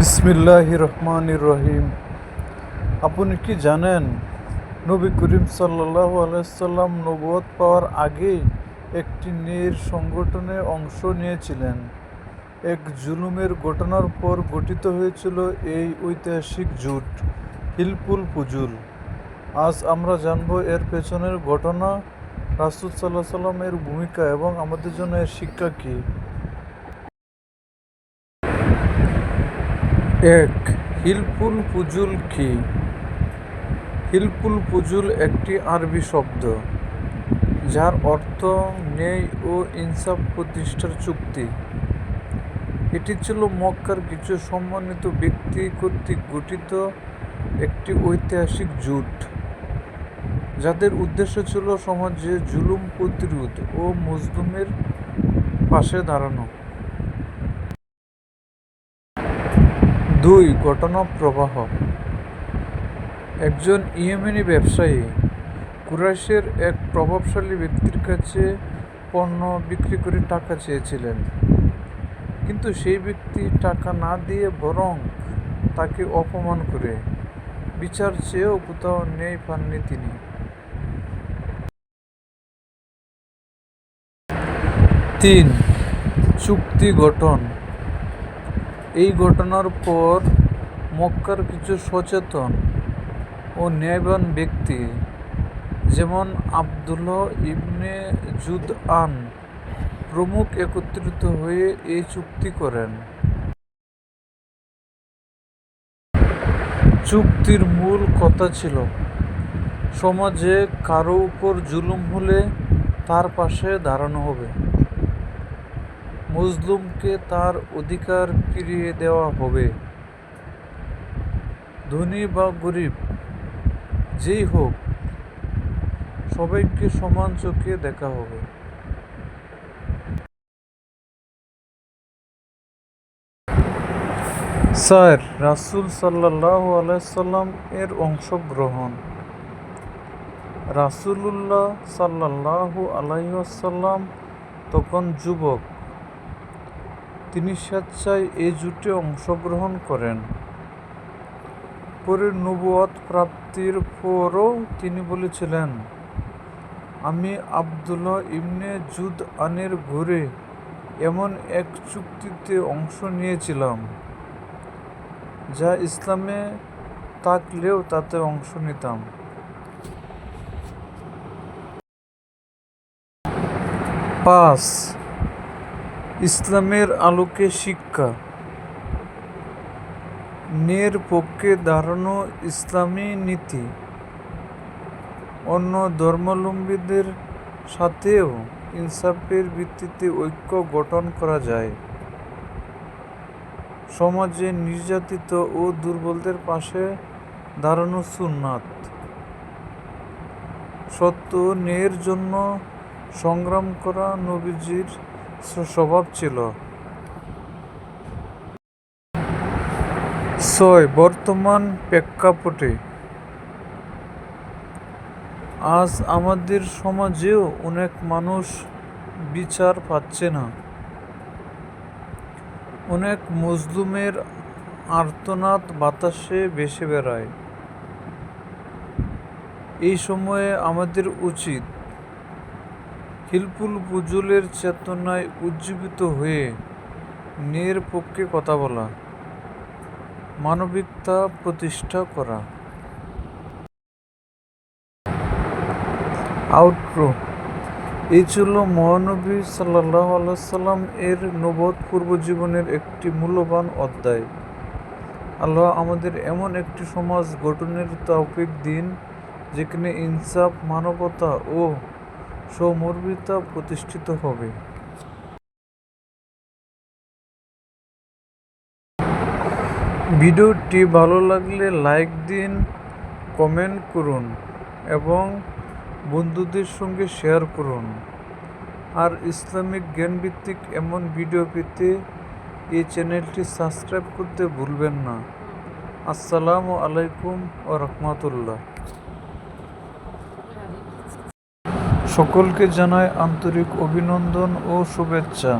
বিসমিল্লাহ রহমান রহিম। আপনি কি জানেন, নবী করিম সাল্লাহ আলাইসাল্লাম নবুয়ত পাওয়ার আগেই একটি নীর সংগঠনে অংশ নিয়েছিলেন। এক জুলুমের ঘটনার পর গঠিত হয়েছিল এই ঐতিহাসিক জোট, হিলপুল পুজুল। আজ আমরা জানব এর পেছনের ঘটনা, রাসুল সাল্লাহ সাল্লামের ভূমিকা এবং আমাদের জন্য এর শিক্ষা কী। এক হিলপুল পুজুল কি? হিলপুল পুজুল একটি আরবি শব্দ, যার অর্থ ন্যায় ও ইনসাফ প্রতিষ্ঠার চুক্তি। এটি ছিল মক্কার কিছু সম্মানিত ব্যক্তি কর্তৃক গঠিত একটি ঐতিহাসিক জোট, যাদের উদ্দেশ্য ছিল সমাজে জুলুম প্রতিরোধ ও মজলুমের পাশে দাঁড়ানো। দুই ঘটনা প্রবাহ একজন ইয়েমেনি ব্যবসায়ী কুরাইশের এক প্রভাবশালী ব্যক্তির কাছে পণ্য বিক্রি করে টাকা চেয়েছিলেন। কিন্তু সেই ব্যক্তি টাকা না দিয়ে বরং তাকে অপমান করে। বিচার চেয়েও কোথাও নেই পাননি তিনি। তিন, চুক্তি গঠন। এই ঘটনার পর মক্কার কিছু সচেতন ও ন্যায়বান ব্যক্তি যেমন আবদুল্লাহ ইবনে জুদ আন প্রমুখ একত্রিত হয়ে এই চুক্তি করেন। চুক্তির মূল কথা ছিল, সমাজে কারও উপর জুলুম হলে তার পাশে দাঁড়ানো হবে। মজলুমকে তার অধিকার ফিরিয়ে দেওয়া হবে। ধনী বা গরিব, যেই হোক, সবাইকে সমান চোখে দেখা হবে। স্যার, রাসুল সাল্লাহ আলাইসাল্লাম এর অংশগ্রহণ। রাসুলুল্লাহ সাল্লাহ আলাইসাল্লাম তখন যুবক। স্বেচ্ছায় এই জোটে অংশগ্রহণ করেন। পরে নবুয়ত প্রাপ্তির পরও তিনি বলেছিলেন, আমি আবদুল্লাহ ইবনে জুদ আনের ঘুরে এমন এক চুক্তিতে অংশ নিয়েছিলাম, যা ইসলামে থাকলেও তাতে অংশ নিতাম। পাঁচ ইসলামের আলোকে শিক্ষা। নের পক্ষে দাঁড়ানো ইসলামী নীতি। অন্য ধর্মাবলম্বীদের সাথেও ইনসাফের ভিত্তিতে ঐক্য গঠন করা যায়। সমাজে নির্যাতিত ও দুর্বলদের পাশে দাঁড়ানো সুন্নাত। সত্য ন্যায়ের জন্য সংগ্রাম করা নবীজির স্বভাব ছিল। ছয়, বর্তমান প্রেক্ষাপটে। আজ আমাদের সমাজেও অনেক মানুষ বিচার পাচ্ছে না। অনেক মজলুমের আর্তনাদ বাতাসে ভেসে বেড়ায়। এই সময়ে আমাদের উচিত হিলপুল পুজুলের চেতনায় উজ্জীবিত হয়ে ন্যায়ের পক্ষে কথা বলা, মানবিকতা প্রতিষ্ঠা করা। আউটরো এই ছিল মহানবী সাল্লাহ আলাইসাল্লাম এর নবদ পূর্ব জীবনের একটি মূল্যবান অধ্যায়। আল্লাহ আমাদের এমন একটি সমাজ গঠনের তৌফিক দিন, যেখানে ইনসাফ, মানবতা ও সৌমর্মিতা প্রতিষ্ঠিত হবে। ভিডিওটি ভালো লাগলে লাইক দিন, কমেন্ট করুন এবং বন্ধুদের সঙ্গে শেয়ার করুন। আর ইসলামিক জ্ঞানভিত্তিক এমন ভিডিও পেতে এই চ্যানেলটি সাবস্ক্রাইব করতে ভুলবেন না। আসসালামু আলাইকুম ও রহমতুল্লাহ। সকলকে জানায় আন্তরিক অভিনন্দন ও শুভেচ্ছা।